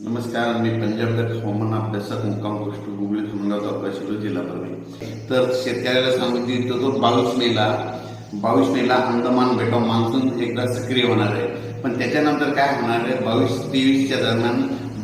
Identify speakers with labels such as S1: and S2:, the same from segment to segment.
S1: नमस्कार मी पंजाबगड हवामान अभ्यासक मुक्काम गोष्ट गुगली खामगाव तालुका जिल्हा परभणी. तर शेतकऱ्याला सांगू इच्छितो तो बावीस मेला बावीस मेला अंदमान बेटा मान्सून एकदा सक्रिय होणार आहे. पण त्याच्यानंतर काय होणार आहे? बावीस तेवीसच्या दरम्यान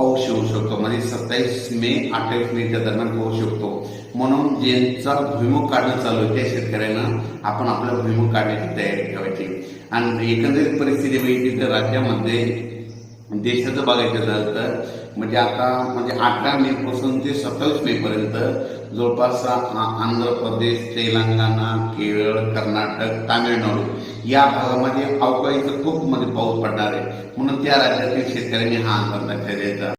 S1: पाऊस येऊ शकतो. म्हणजे सत्तावीस मे अठ्ठावीस मेच्या दरम्यान पाऊस शकतो. म्हणून ज्यांचा भुईमुख काढणं चालू आहे त्या शेतकऱ्यांना आपण आपला भुईमुख काढण्याची तयारी ठेवायची. आणि एकंदरीत परिस्थिती बघितली तर राज्यामध्ये देशाचं बघायचं झालं तर म्हणजे आता म्हणजे अठरा मे पासून ते सत्तावीस मे पर्यंत जवळपास आंध्र प्रदेश तेलंगणा केरळ कर्नाटक तामिळनाडू या भागामध्ये अवकाळीचं खूप मध्ये पाऊस पडणार आहे. म्हणून त्या राज्यातील शेतकऱ्यांनी हा अंदाज लक्षात